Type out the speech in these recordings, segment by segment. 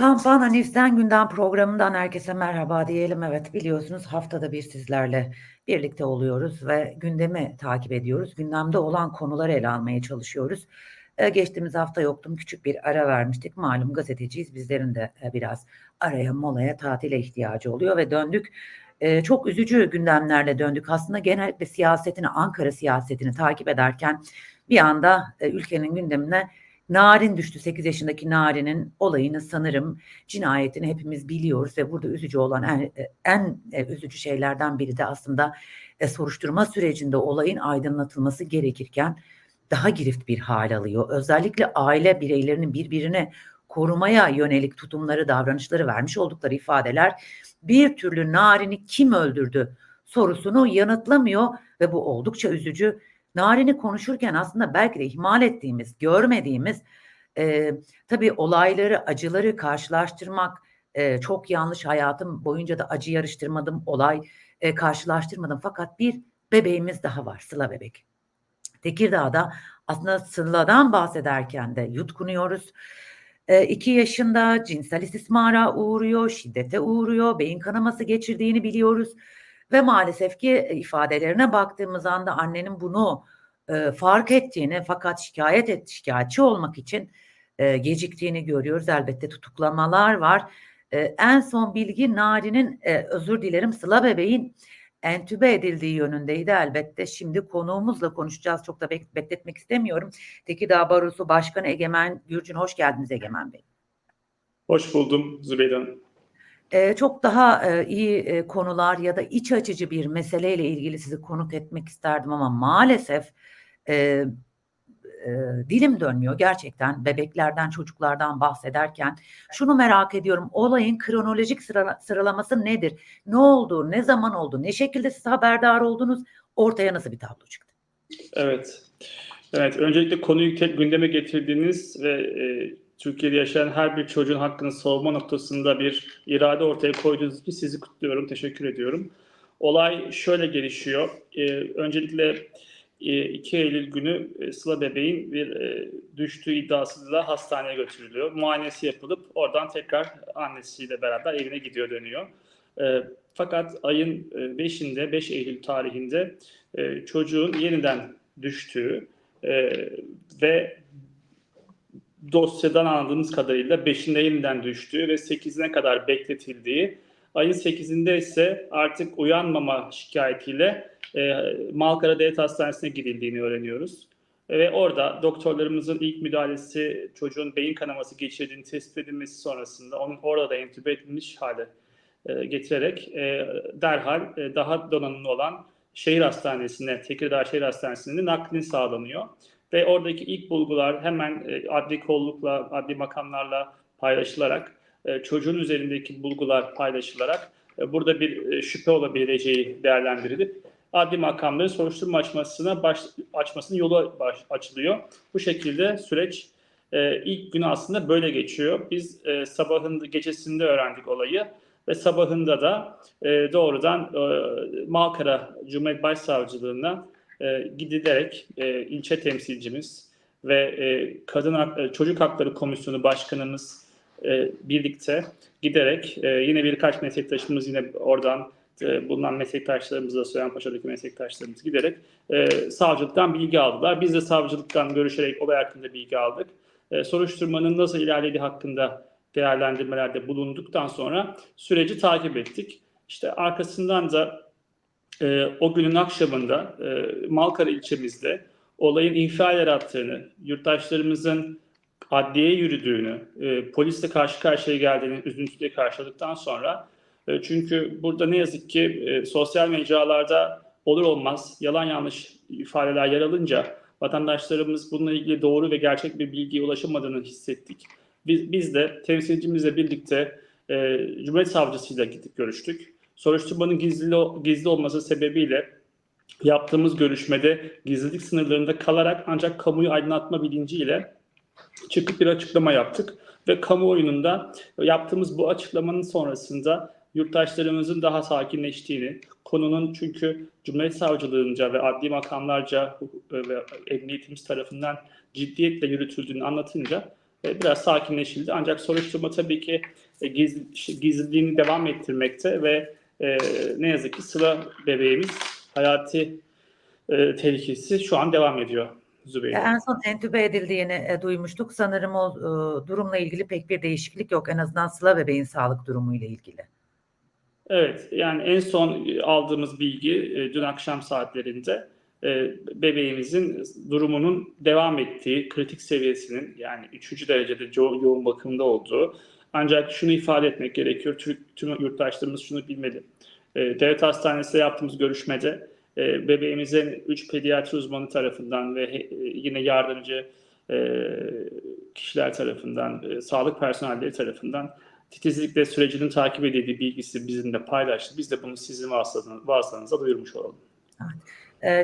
Kampanya News'ten Gündem programından herkese merhaba diyelim. Evet biliyorsunuz haftada bir sizlerle birlikte oluyoruz ve gündemi takip ediyoruz. Gündemde olan konuları ele almaya çalışıyoruz. Ee, geçtiğimiz hafta yoktum. Küçük bir ara vermiştik. Malum gazeteciyiz. Bizlerin de e, biraz araya, molaya, tatile ihtiyacı oluyor ve döndük. Ee, çok üzücü gündemlerle döndük. Aslında genellikle siyasetini, Ankara siyasetini takip ederken bir anda e, ülkenin gündemine Narin düştü 8 yaşındaki Narin'in olayını sanırım cinayetini hepimiz biliyoruz ve burada üzücü olan en, en e, üzücü şeylerden biri de aslında e, soruşturma sürecinde olayın aydınlatılması gerekirken daha girift bir hal alıyor. Özellikle aile bireylerinin birbirine korumaya yönelik tutumları, davranışları vermiş oldukları ifadeler bir türlü Narin'i kim öldürdü sorusunu yanıtlamıyor ve bu oldukça üzücü. Narin'i konuşurken aslında belki de ihmal ettiğimiz, görmediğimiz e, tabii olayları, acıları karşılaştırmak e, çok yanlış. Hayatım boyunca da acı yarıştırmadım, olay e, karşılaştırmadım. Fakat bir bebeğimiz daha var, Sıla bebek. Tekirdağ'da aslında Sıla'dan bahsederken de yutkunuyoruz. E, iki yaşında cinsel istismara uğruyor, şiddete uğruyor, beyin kanaması geçirdiğini biliyoruz. Ve maalesef ki e, ifadelerine baktığımız anda annenin bunu e, fark ettiğini fakat şikayet et, şikayetçi olmak için e, geciktiğini görüyoruz. Elbette tutuklamalar var. E, en son bilgi Nari'nin e, özür dilerim Sıla bebeğin entübe edildiği yönündeydi elbette. Şimdi konuğumuzla konuşacağız. Çok da bek- bekletmek istemiyorum. Tekirdağ Barosu Başkanı Egemen Gürcün. Hoş geldiniz Egemen Bey. Hoş buldum Zübeyde Hanım. Çok daha iyi konular ya da iç açıcı bir meseleyle ilgili sizi konuk etmek isterdim ama maalesef dilim dönmüyor. Gerçekten bebeklerden çocuklardan bahsederken şunu merak ediyorum. Olayın kronolojik sıra, sıralaması nedir? Ne oldu? Ne zaman oldu? Ne şekilde siz haberdar oldunuz? Ortaya nasıl bir tablo çıktı? Evet. Evet, öncelikle konuyu tek gündeme getirdiğiniz ve Türkiye'de yaşayan her bir çocuğun hakkını savunma noktasında bir irade ortaya koyduğunuz için sizi kutluyorum, teşekkür ediyorum. Olay şöyle gelişiyor. E, öncelikle e, 2 Eylül günü e, Sıla bebeğin bir e, düştüğü iddiasıyla hastaneye götürülüyor. Muayenesi yapılıp oradan tekrar annesiyle beraber evine gidiyor dönüyor. E, fakat ayın 5'inde, 5 Eylül tarihinde e, çocuğun yeniden düştüğü e, ve dosyadan anladığımız kadarıyla 5'inde yeniden düştüğü ve 8'ine kadar bekletildiği, ayın 8'inde ise artık uyanmama şikayetiyle e, Malkara Devlet Hastanesi'ne gidildiğini öğreniyoruz. Ve orada doktorlarımızın ilk müdahalesi çocuğun beyin kanaması geçirdiğini tespit edilmesi sonrasında onun orada da entübe edilmiş hale e, getirerek e, derhal e, daha donanımlı olan şehir hastanesine, Tekirdağ Şehir Hastanesi'ne naklini sağlanıyor. Ve oradaki ilk bulgular hemen e, adli kollukla, adli makamlarla paylaşılarak, e, çocuğun üzerindeki bulgular paylaşılarak e, burada bir şüphe olabileceği değerlendirilip adli makamların soruşturma açmasına baş, açmasının yolu baş, açılıyor. Bu şekilde süreç ilk günü aslında böyle geçiyor. Biz sabahın gecesinde öğrendik olayı ve sabahında da doğrudan Malkara Cumhuriyet Başsavcılığına e, gidilerek e, ilçe temsilcimiz ve e, kadın e, çocuk hakları komisyonu başkanımız e, birlikte giderek e, yine birkaç meslektaşımız yine oradan e, bulunan meslektaşlarımızla Söylenpaşa'daki meslektaşlarımız giderek e, savcılıktan bilgi aldılar. Biz de savcılıktan görüşerek olay hakkında bilgi aldık. E, soruşturmanın nasıl ilerlediği hakkında değerlendirmelerde bulunduktan sonra süreci takip ettik. İşte arkasından da e, o günün akşamında e, Malkara ilçemizde olayın infial yarattığını, yurttaşlarımızın adliyeye yürüdüğünü, e, polisle karşı karşıya geldiğini üzüntüyle karşıladıktan sonra e, çünkü burada ne yazık ki e, sosyal mecralarda olur olmaz yalan yanlış ifadeler yer alınca vatandaşlarımız bununla ilgili doğru ve gerçek bir bilgiye ulaşamadığını hissettik. Biz, biz de temsilcimizle birlikte e, Cumhuriyet Savcısıyla gidip görüştük. Soruşturmanın gizli, gizli olması sebebiyle yaptığımız görüşmede gizlilik sınırlarında kalarak ancak kamuyu aydınlatma bilinciyle çıkıp bir açıklama yaptık. Ve kamuoyunun yaptığımız bu açıklamanın sonrasında yurttaşlarımızın daha sakinleştiğini, konunun çünkü Cumhuriyet Savcılığınca ve adli makamlarca ve emniyetimiz tarafından ciddiyetle yürütüldüğünü anlatınca e, biraz sakinleşildi. Ancak soruşturma tabii ki e, giz- gizliliğini devam ettirmekte ve e, ne yazık ki Sıla bebeğimiz hayati e, tehlikesi şu an devam ediyor Zübeyde. En son entübe edildiğini e, duymuştuk. Sanırım o e, durumla ilgili pek bir değişiklik yok. En azından Sıla bebeğin sağlık durumuyla ilgili. Evet, yani en son aldığımız bilgi e, dün akşam saatlerinde e, bebeğimizin durumunun devam ettiği, kritik seviyesinin yani 3. derecede co- yoğun bakımda olduğu. Ancak şunu ifade etmek gerekiyor, Türk, tüm yurttaşlarımız şunu bilmeli. E, Devlet Hastanesi'nde yaptığımız görüşmede e, bebeğimizin 3 pediatri uzmanı tarafından ve e, yine yardımcı e, kişiler tarafından, e, sağlık personelleri tarafından titizlikle sürecinin takip edildiği bilgisi bizimle paylaştı. Biz de bunu sizin vasıtanız- vasıtanızda duyurmuş olalım.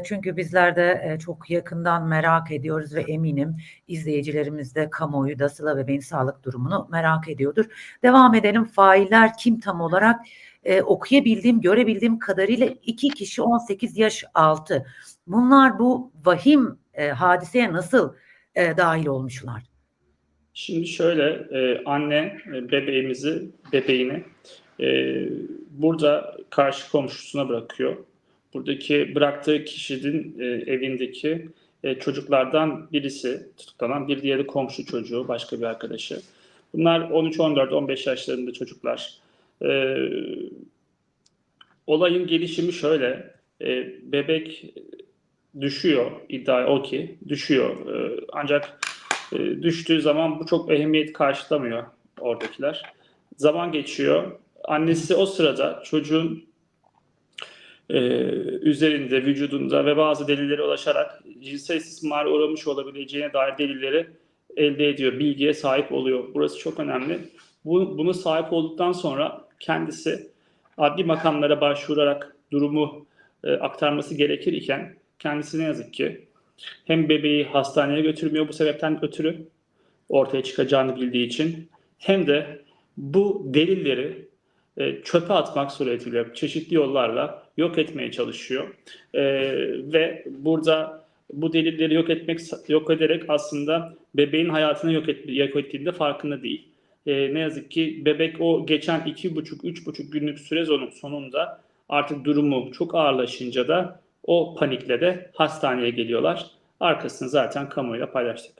Çünkü bizler de çok yakından merak ediyoruz ve eminim izleyicilerimiz de kamuoyu da Sıla bebeğin sağlık durumunu merak ediyordur. Devam edelim. Failler kim tam olarak? Okuyabildiğim, görebildiğim kadarıyla iki kişi 18 yaş altı. Bunlar bu vahim hadiseye nasıl dahil olmuşlar? Şimdi şöyle, anne bebeğimizi, bebeğini burada karşı komşusuna bırakıyor. Buradaki bıraktığı kişinin e, evindeki e, çocuklardan birisi tutuklanan, bir diğeri komşu çocuğu, başka bir arkadaşı. Bunlar 13, 14, 15 yaşlarında çocuklar. E, olayın gelişimi şöyle, e, bebek düşüyor, iddia o ki düşüyor. E, ancak e, düştüğü zaman bu çok ehemmiyet karşılamıyor oradakiler. Zaman geçiyor. Annesi o sırada çocuğun e, üzerinde, vücudunda ve bazı delillere ulaşarak cinsel istismara uğramış olabileceğine dair delilleri elde ediyor, bilgiye sahip oluyor. Burası çok önemli. Bu, bunu sahip olduktan sonra kendisi adli makamlara başvurarak durumu e, aktarması gerekir iken kendisi ne yazık ki hem bebeği hastaneye götürmüyor bu sebepten ötürü ortaya çıkacağını bildiği için hem de bu delilleri e, çöpe atmak suretiyle çeşitli yollarla yok etmeye çalışıyor. E, ve burada bu delilleri yok etmek yok ederek aslında bebeğin hayatını yok, et, yok ettiğinde farkında değil. E, ne yazık ki bebek o geçen iki buçuk, üç buçuk günlük süre sonu- sonunda artık durumu çok ağırlaşınca da o panikle de hastaneye geliyorlar. Arkasını zaten kamuoyuyla paylaştık.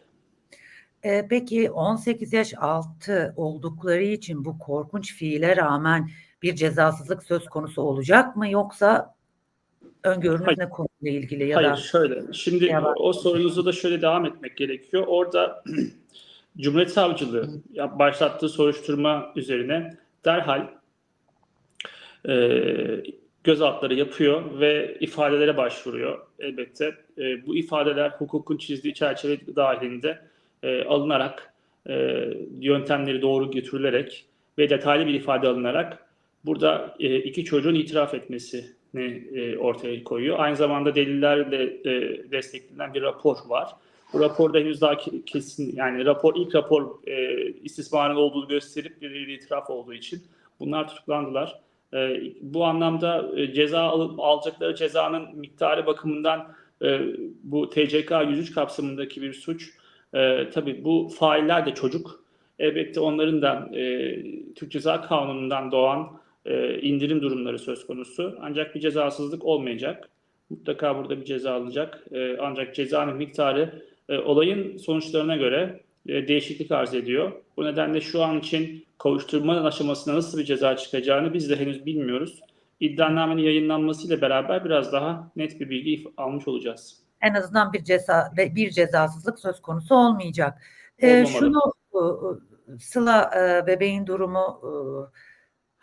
E, peki 18 yaş altı oldukları için bu korkunç fiile rağmen bir cezasızlık söz konusu olacak mı yoksa öngörünüz Hayır. ne konuyla ilgili ya Hayır da şöyle. Şimdi Ya o sorunuzu da şöyle devam etmek gerekiyor. Orada Cumhuriyet Savcılığı başlattığı soruşturma üzerine derhal e, gözaltları yapıyor ve ifadelere başvuruyor. Elbette e, bu ifadeler hukukun çizdiği çerçeve dahilinde e, alınarak e, yöntemleri doğru götürülerek ve detaylı bir ifade alınarak burada e, iki çocuğun itiraf etmesini e, ortaya koyuyor. Aynı zamanda delillerle e, desteklenen bir rapor var. Bu raporda henüz daha ke- kesin yani rapor ilk rapor e, istismarın olduğunu gösterip bir itiraf olduğu için bunlar tutuklandılar. E, bu anlamda e, ceza alıp alacakları cezanın miktarı bakımından e, bu TCK 103 kapsamındaki bir suç. E, tabii bu failler de çocuk. Elbette onların da e, Türk Ceza Kanunu'ndan doğan e, indirim durumları söz konusu. Ancak bir cezasızlık olmayacak. Mutlaka burada bir ceza alınacak. E, ancak cezanın miktarı e, olayın sonuçlarına göre e, değişiklik arz ediyor. Bu nedenle şu an için kovuşturma aşamasında nasıl bir ceza çıkacağını biz de henüz bilmiyoruz. İddianamenin yayınlanmasıyla beraber biraz daha net bir bilgi almış olacağız. en azından bir ceza ve bir cezasızlık söz konusu olmayacak. Olmamalı. şunu e, Sıla e, bebeğin durumu e,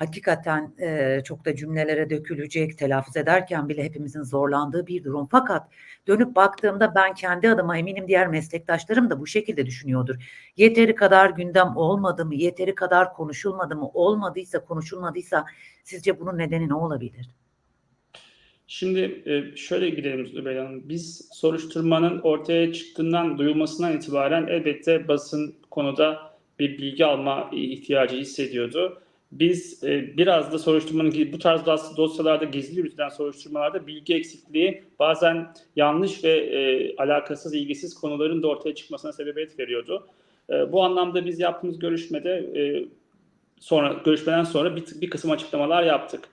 hakikaten e, çok da cümlelere dökülecek, telaffuz ederken bile hepimizin zorlandığı bir durum. Fakat dönüp baktığımda ben kendi adıma eminim diğer meslektaşlarım da bu şekilde düşünüyordur. Yeteri kadar gündem olmadı mı, yeteri kadar konuşulmadı mı, olmadıysa, konuşulmadıysa sizce bunun nedeni ne olabilir? Şimdi şöyle gidelim Zübeyir Hanım. Biz soruşturmanın ortaya çıktığından, duyulmasından itibaren elbette basın konuda bir bilgi alma ihtiyacı hissediyordu. Biz e, biraz da soruşturmanın bu tarz dos- dosyalarda gizli yürütülen soruşturmalarda bilgi eksikliği bazen yanlış ve e, alakasız, ilgisiz konuların da ortaya çıkmasına sebebiyet veriyordu. E, bu anlamda biz yaptığımız görüşmede e, sonra görüşmeden sonra bir, bir kısım açıklamalar yaptık.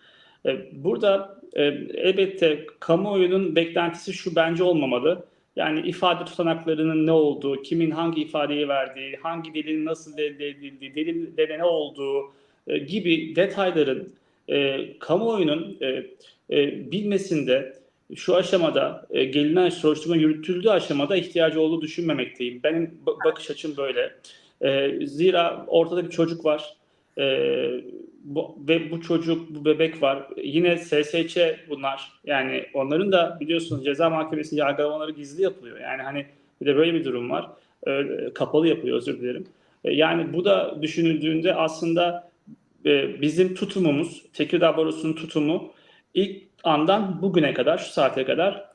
E, burada e, elbette kamuoyunun beklentisi şu bence olmamalı. Yani ifade tutanaklarının ne olduğu, kimin hangi ifadeyi verdiği, hangi delilin nasıl elde edildiği, delilde ne olduğu e, gibi detayların e, kamuoyunun e, e, bilmesinde şu aşamada e, gelinen soruşturma yürütüldüğü aşamada ihtiyacı olduğu düşünmemekteyim. Benim ba- bakış açım böyle. E, zira ortada bir çocuk var. E, bu, ve bu çocuk, bu bebek var. Yine SSÇ bunlar. Yani onların da biliyorsunuz ceza mahkemesinin yargılamaları gizli yapılıyor. Yani hani bir de böyle bir durum var. E, kapalı yapılıyor özür dilerim. E, yani bu da düşünüldüğünde aslında e, bizim tutumumuz, Tekirdağ Barosu'nun tutumu ilk andan bugüne kadar, şu saate kadar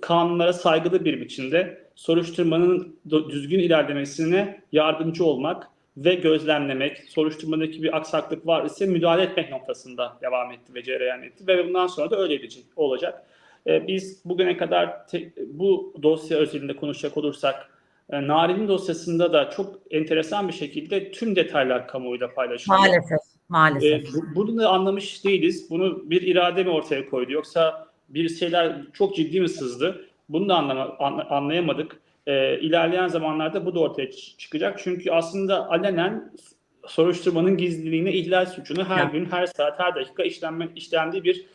kanunlara saygılı bir biçimde soruşturmanın düzgün ilerlemesine yardımcı olmak ve gözlemlemek, soruşturmadaki bir aksaklık var ise müdahale etmek noktasında devam etti ve cereyan etti ve bundan sonra da öyle edecek, olacak. Ee, biz bugüne kadar bu dosya özelinde konuşacak olursak e, Narin'in dosyasında da çok enteresan bir şekilde tüm detaylar kamuoyuyla paylaşılıyor. Maalesef, maalesef. E, bu- bunu da anlamış değiliz. Bunu bir irade mi ortaya koydu yoksa bir şeyler çok ciddi mi sızdı? Bunu da anlama, an- anlayamadık. E, ilerleyen zamanlarda bu da ortaya çıkacak. Çünkü aslında alenen soruşturmanın gizliliğine ihlal suçunu her Ya. gün, her saat, her dakika işlenme, işlendiği bir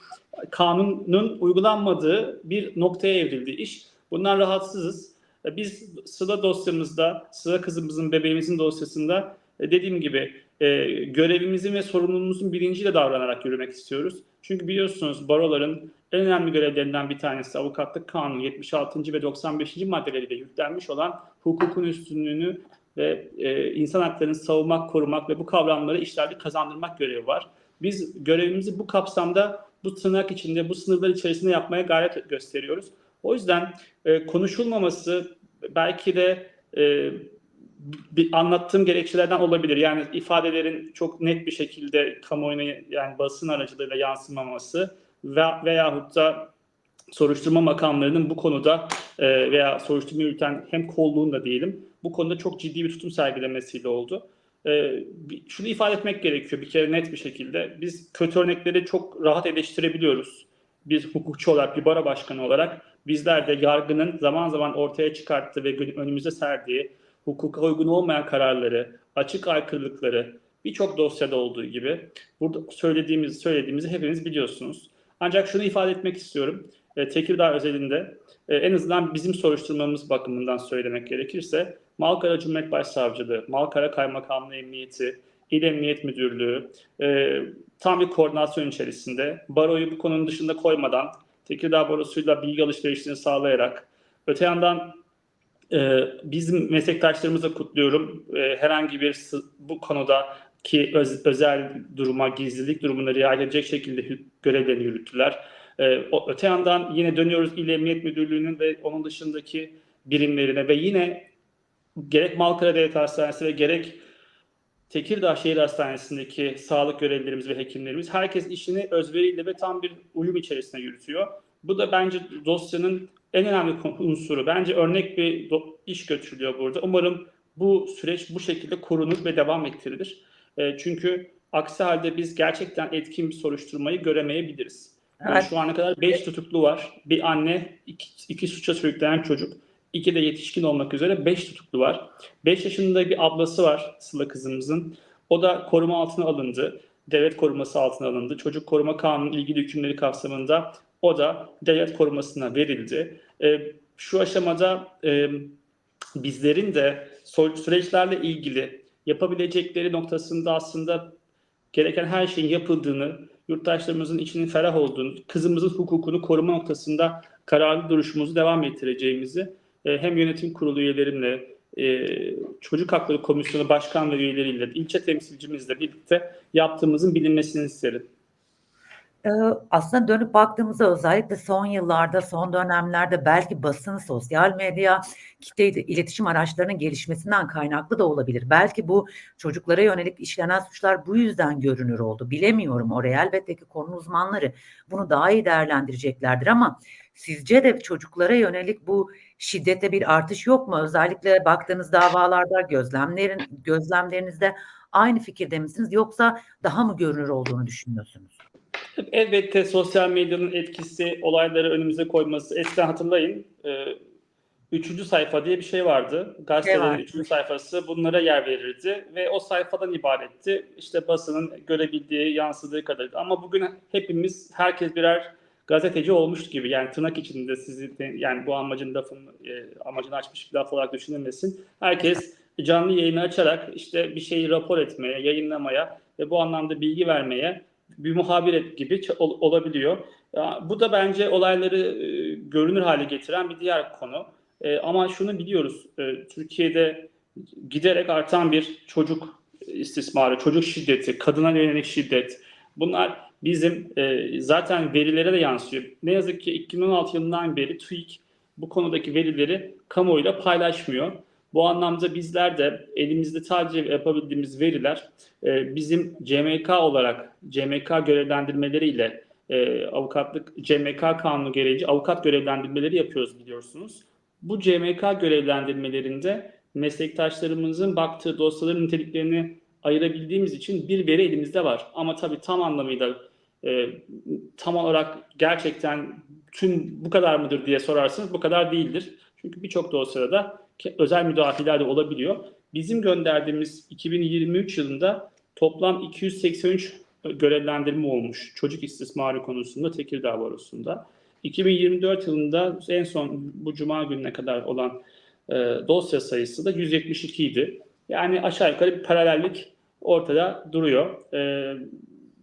kanunun uygulanmadığı bir noktaya evrildi iş. Bundan rahatsızız. E, Biz Sıla dosyamızda, Sıla kızımızın, bebeğimizin dosyasında e, dediğim gibi e, görevimizin ve sorumluluğumuzun bilinciyle davranarak yürümek istiyoruz. Çünkü biliyorsunuz baroların en önemli görevlerinden bir tanesi avukatlık kanunu 76. ve 95. maddeleriyle yüklenmiş olan hukukun üstünlüğünü ve insan haklarını savunmak, korumak ve bu kavramları işlerde kazandırmak görevi var. Biz görevimizi bu kapsamda, bu tırnak içinde, bu sınırlar içerisinde yapmaya gayret gösteriyoruz. O yüzden e, konuşulmaması belki de e, bir anlattığım gerekçelerden olabilir. Yani ifadelerin çok net bir şekilde kamuoyuna yani basın aracılığıyla yansımaması ve veyahut da soruşturma makamlarının bu konuda e, veya soruşturma yürüten hem kolluğun da diyelim bu konuda çok ciddi bir tutum sergilemesiyle oldu. E, şunu ifade etmek gerekiyor bir kere net bir şekilde. Biz kötü örnekleri çok rahat eleştirebiliyoruz. Biz hukukçu olarak, bir bara başkanı olarak bizler de yargının zaman zaman ortaya çıkarttığı ve önümüze serdiği hukuka uygun olmayan kararları, açık aykırılıkları birçok dosyada olduğu gibi burada söylediğimiz söylediğimizi hepiniz biliyorsunuz. Ancak şunu ifade etmek istiyorum. E, Tekirdağ özelinde e, en azından bizim soruşturmamız bakımından söylemek gerekirse Malkara Cumhuriyet Başsavcılığı, Malkara Kaymakamlığı Emniyeti, İl Emniyet Müdürlüğü e, tam bir koordinasyon içerisinde baroyu bu konunun dışında koymadan Tekirdağ Barosu'yla bilgi alışverişini sağlayarak öte yandan ee, bizim meslektaşlarımızı kutluyorum. Ee, herhangi bir bu konuda ki öz- özel duruma, gizlilik durumuna riayet edecek şekilde görevlerini yürüttüler. Ee, o, öte yandan yine dönüyoruz İl Emniyet Müdürlüğü'nün ve onun dışındaki birimlerine ve yine gerek Malkara Devlet Hastanesi ve gerek Tekirdağ Şehir Hastanesi'ndeki sağlık görevlilerimiz ve hekimlerimiz herkes işini özveriyle ve tam bir uyum içerisinde yürütüyor. Bu da bence dosyanın en önemli unsuru. Bence örnek bir iş götürülüyor burada. Umarım bu süreç bu şekilde korunur ve devam ettirilir. E, çünkü aksi halde biz gerçekten etkin bir soruşturmayı göremeyebiliriz. Yani Evet. şu ana kadar 5 tutuklu var. Bir anne, iki, iki suça sürüklenen çocuk, iki de yetişkin olmak üzere 5 tutuklu var. 5 yaşında bir ablası var Sıla kızımızın. O da koruma altına alındı. Devlet koruması altına alındı. Çocuk koruma kanunu ilgili hükümleri kapsamında o da devlet korumasına verildi. E, şu aşamada e, bizlerin de süreçlerle ilgili yapabilecekleri noktasında aslında gereken her şeyin yapıldığını, yurttaşlarımızın içinin ferah olduğunu, kızımızın hukukunu koruma noktasında kararlı duruşumuzu devam ettireceğimizi e, hem yönetim kurulu üyelerimle, e, Çocuk Hakları Komisyonu Başkan ve üyeleriyle, ilçe temsilcimizle birlikte yaptığımızın bilinmesini isterim. Ee, aslında dönüp baktığımızda özellikle son yıllarda, son dönemlerde belki basın, sosyal medya, kitle iletişim araçlarının gelişmesinden kaynaklı da olabilir. Belki bu çocuklara yönelik işlenen suçlar bu yüzden görünür oldu. Bilemiyorum oraya. Elbette ki konu uzmanları bunu daha iyi değerlendireceklerdir ama Sizce de çocuklara yönelik bu şiddette bir artış yok mu? Özellikle baktığınız davalarda gözlemlerin gözlemlerinizde aynı fikirde misiniz yoksa daha mı görünür olduğunu düşünüyorsunuz? Elbette sosyal medyanın etkisi, olayları önümüze koyması. Eskiden hatırlayın, e, üçüncü sayfa diye bir şey vardı. Gazetelerin Evet. üçüncü sayfası bunlara yer verirdi ve o sayfadan ibaretti. İşte basının görebildiği, yansıdığı kadarıydı. Ama bugün hepimiz, herkes birer gazeteci olmuş gibi. Yani tırnak içinde sizi, yani bu amacın lafın, e, amacını açmış bir laf olarak düşünülmesin. Herkes canlı yayını açarak işte bir şeyi rapor etmeye, yayınlamaya ve bu anlamda bilgi vermeye bir muhabir et- gibi ol- olabiliyor. Ya, Bu da bence olayları e, görünür hale getiren bir diğer konu. E, ama şunu biliyoruz, e, Türkiye'de giderek artan bir çocuk istismarı, çocuk şiddeti, kadına yönelik şiddet. Bunlar bizim e, zaten verilere de yansıyor. Ne yazık ki 2016 yılından beri TÜİK bu konudaki verileri kamuoyuyla paylaşmıyor. Bu anlamda bizler de elimizde sadece yapabildiğimiz veriler e, bizim CMK olarak CMK görevlendirmeleriyle e, avukatlık CMK kanunu gereği avukat görevlendirmeleri yapıyoruz biliyorsunuz. Bu CMK görevlendirmelerinde meslektaşlarımızın baktığı dosyaların niteliklerini ayırabildiğimiz için bir veri elimizde var. Ama tabii tam anlamıyla e, tam olarak gerçekten tüm bu kadar mıdır diye sorarsanız bu kadar değildir. Çünkü birçok dosyada özel müdahaleler de olabiliyor. Bizim gönderdiğimiz 2023 yılında toplam 283 görevlendirme olmuş çocuk istismarı konusunda Tekirdağ Barosu'nda. 2024 yılında en son bu cuma gününe kadar olan e, dosya sayısı da 172 idi. Yani aşağı yukarı bir paralellik ortada duruyor. E,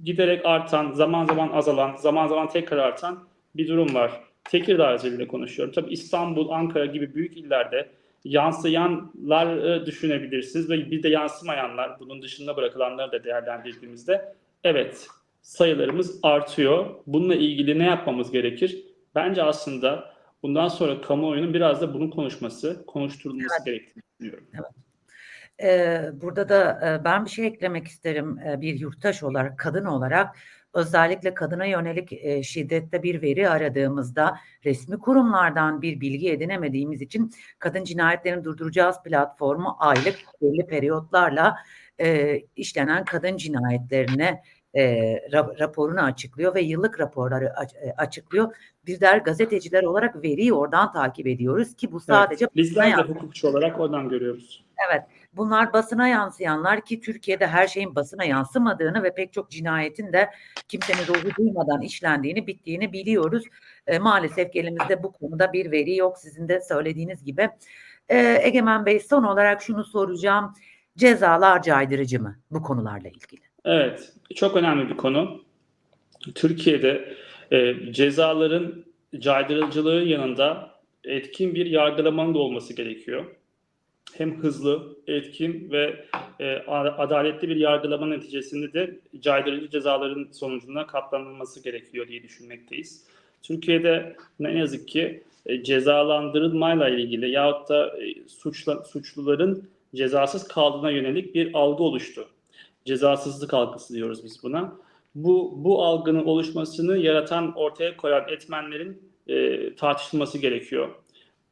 giderek artan, zaman zaman azalan, zaman zaman tekrar artan bir durum var. Tekirdağ özelinde konuşuyorum. Tabii İstanbul, Ankara gibi büyük illerde yansıyanlar düşünebilirsiniz ve bir de yansımayanlar, bunun dışında bırakılanları da değerlendirdiğimizde evet sayılarımız artıyor. Bununla ilgili ne yapmamız gerekir? Bence aslında bundan sonra kamuoyunun biraz da bunun konuşması, konuşturulması gerektiğini düşünüyorum. Ee, burada da ben bir şey eklemek isterim bir yurttaş olarak, kadın olarak. Özellikle kadına yönelik şiddette bir veri aradığımızda resmi kurumlardan bir bilgi edinemediğimiz için Kadın Cinayetlerini Durduracağız platformu aylık belli periyotlarla e, işlenen kadın cinayetlerine e, ra- raporunu açıklıyor ve yıllık raporları aç- açıklıyor. Bizler gazeteciler olarak veriyi oradan takip ediyoruz ki bu sadece Evet, bizler de hukukçu olarak oradan görüyoruz. Evet, bunlar basına yansıyanlar ki Türkiye'de her şeyin basına yansımadığını ve pek çok cinayetin de kimsenin ruhu duymadan işlendiğini, bittiğini biliyoruz. E, maalesef elimizde bu konuda bir veri yok sizin de söylediğiniz gibi. E, Egemen Bey son olarak şunu soracağım. Cezalar caydırıcı mı bu konularla ilgili? Evet, çok önemli bir konu. Türkiye'de e, cezaların caydırıcılığı yanında etkin bir yargılamanın da olması gerekiyor. Hem hızlı, etkin ve e, adaletli bir yargılama neticesinde de caydırıcı cezaların sonucunda katlanılması gerekiyor diye düşünmekteyiz. Türkiye'de ne yazık ki e, cezalandırılmayla ilgili yahut da e, suçla, suçluların cezasız kaldığına yönelik bir algı oluştu cezasızlık algısı diyoruz biz buna. Bu bu algının oluşmasını yaratan, ortaya koyan etmenlerin e, tartışılması gerekiyor.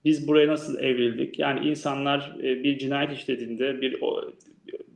Biz buraya nasıl evrildik? Yani insanlar e, bir cinayet işlediğinde, bir o,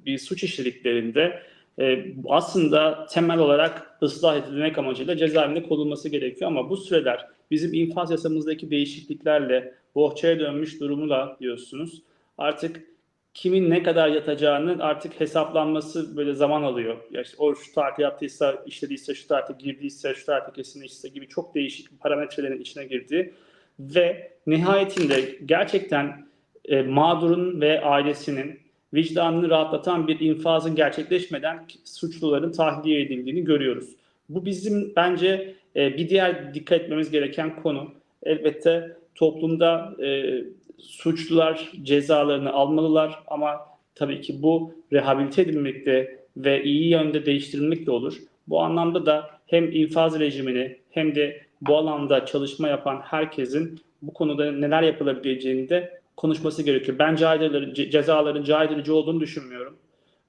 bir suç işlediklerinde e, aslında temel olarak ıslah edilmek amacıyla cezaevinde konulması gerekiyor ama bu süreler bizim infaz yasamızdaki değişikliklerle bohçaya dönmüş durumuyla diyorsunuz. Artık kimin ne kadar yatacağının artık hesaplanması böyle zaman alıyor. Ya işte o şu tarihte yaptıysa, işlediyse, şu tarihte girdiyse, şu tarihte kesinleştiyse gibi çok değişik parametrelerin içine girdi. Ve nihayetinde gerçekten e, mağdurun ve ailesinin vicdanını rahatlatan bir infazın gerçekleşmeden suçluların tahliye edildiğini görüyoruz. Bu bizim bence e, bir diğer dikkat etmemiz gereken konu. Elbette toplumda e, suçlular cezalarını almalılar ama tabii ki bu rehabilite edilmekte ve iyi yönde değiştirilmekle olur. Bu anlamda da hem infaz rejimini hem de bu alanda çalışma yapan herkesin bu konuda neler yapılabileceğini de konuşması gerekiyor. Ben caydırıcı, ce- cezaların caydırıcı olduğunu düşünmüyorum.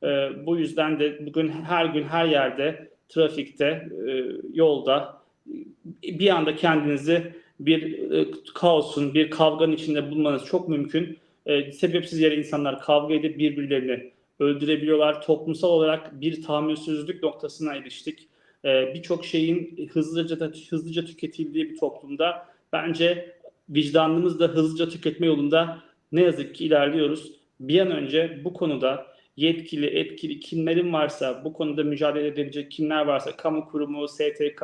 Ee, bu yüzden de bugün her gün her yerde trafikte, e, yolda bir anda kendinizi bir e, kaosun, bir kavganın içinde bulunmanız çok mümkün. E, sebepsiz yere insanlar kavga edip birbirlerini öldürebiliyorlar. Toplumsal olarak bir tahammülsüzlük noktasına eriştik. E, Birçok şeyin hızlıca hızlıca tüketildiği bir toplumda bence vicdanımız da hızlıca tüketme yolunda ne yazık ki ilerliyoruz. Bir an önce bu konuda yetkili, etkili kimlerin varsa, bu konuda mücadele edebilecek kimler varsa, kamu kurumu, STK,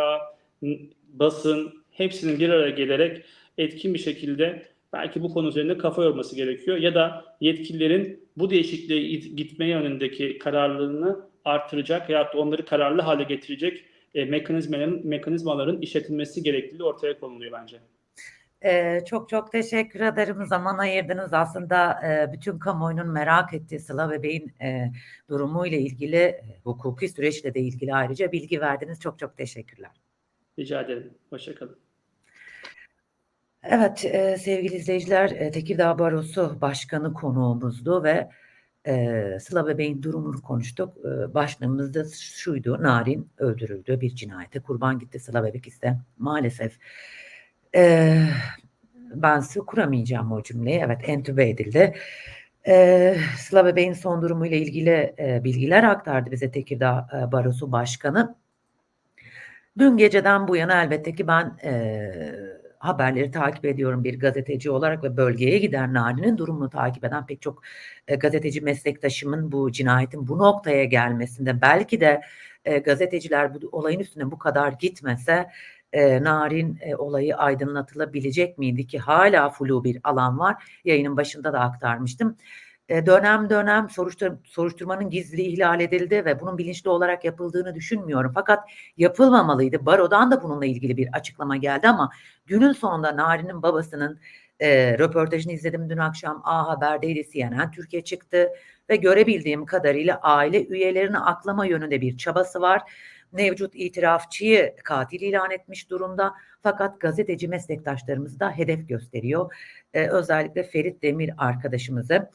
basın hepsinin bir araya gelerek etkin bir şekilde belki bu konu üzerinde kafa yorması gerekiyor. Ya da yetkililerin bu değişikliğe it- gitme yönündeki kararlılığını artıracak ya da onları kararlı hale getirecek e, mekanizmaların, mekanizmaların işletilmesi gerekliliği ortaya konuluyor bence. Ee, çok çok teşekkür ederim. Zaman ayırdınız. Aslında e, bütün kamuoyunun merak ettiği Sıla Bebeğin e, durumu ile ilgili, e, hukuki süreçle de ilgili ayrıca bilgi verdiniz. Çok çok teşekkürler. Rica ederim. Hoşçakalın. Evet e, sevgili izleyiciler e, Tekirdağ Barosu Başkanı konuğumuzdu ve e, Sıla Bebeğin durumunu konuştuk. E, başlığımız da şuydu Narin öldürüldü bir cinayete kurban gitti Sıla Bebek ise maalesef e, ben size kuramayacağım o cümleyi evet entübe edildi. E, Sıla Bebeğin son durumuyla ilgili e, bilgiler aktardı bize Tekirdağ e, Barosu Başkanı. Dün geceden bu yana elbette ki ben e, haberleri takip ediyorum bir gazeteci olarak ve bölgeye giden Nari'nin durumunu takip eden pek çok e, gazeteci meslektaşımın bu cinayetin bu noktaya gelmesinde belki de e, gazeteciler bu olayın üstüne bu kadar gitmese e, Narin e, olayı aydınlatılabilecek miydi ki hala flu bir alan var. Yayının başında da aktarmıştım. E, dönem dönem soruştur soruşturmanın gizliliği ihlal edildi ve bunun bilinçli olarak yapıldığını düşünmüyorum. Fakat yapılmamalıydı. Barodan da bununla ilgili bir açıklama geldi ama günün sonunda Nari'nin babasının e, röportajını izledim dün akşam A Haber'deydi CNN Türkiye çıktı ve görebildiğim kadarıyla aile üyelerini aklama yönünde bir çabası var. Mevcut itirafçıyı katil ilan etmiş durumda fakat gazeteci meslektaşlarımız da hedef gösteriyor. E, özellikle Ferit Demir arkadaşımızı.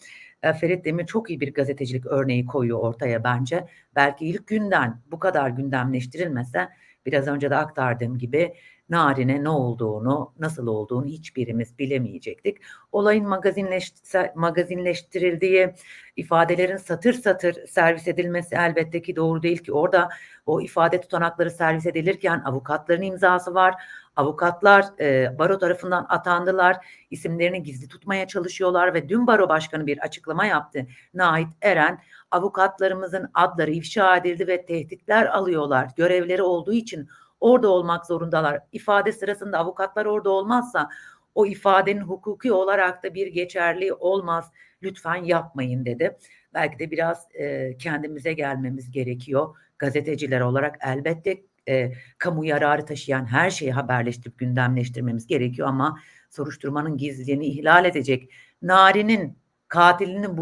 E, Ferit Demir çok iyi bir gazetecilik örneği koyuyor ortaya bence. Belki ilk günden bu kadar gündemleştirilmese biraz önce de aktardığım gibi Narin'e ne olduğunu, nasıl olduğunu hiçbirimiz bilemeyecektik. Olayın magazinleş- magazinleştirildiği ifadelerin satır satır servis edilmesi elbette ki doğru değil ki orada o ifade tutanakları servis edilirken avukatların imzası var. Avukatlar e, baro tarafından atandılar. İsimlerini gizli tutmaya çalışıyorlar ve dün baro başkanı bir açıklama yaptı. Nait Eren avukatlarımızın adları ifşa edildi ve tehditler alıyorlar. Görevleri olduğu için orada olmak zorundalar. İfade sırasında avukatlar orada olmazsa o ifadenin hukuki olarak da bir geçerliği olmaz. Lütfen yapmayın dedi. Belki de biraz e, kendimize gelmemiz gerekiyor. Gazeteciler olarak elbette e, kamu yararı taşıyan her şeyi haberleştirip gündemleştirmemiz gerekiyor ama soruşturmanın gizliliğini ihlal edecek, Nari'nin katilinin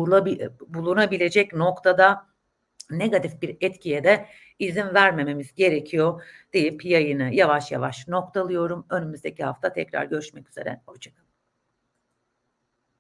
bulunabilecek noktada negatif bir etkiye de izin vermememiz gerekiyor deyip yayını yavaş yavaş noktalıyorum. Önümüzdeki hafta tekrar görüşmek üzere. Hoşçakalın.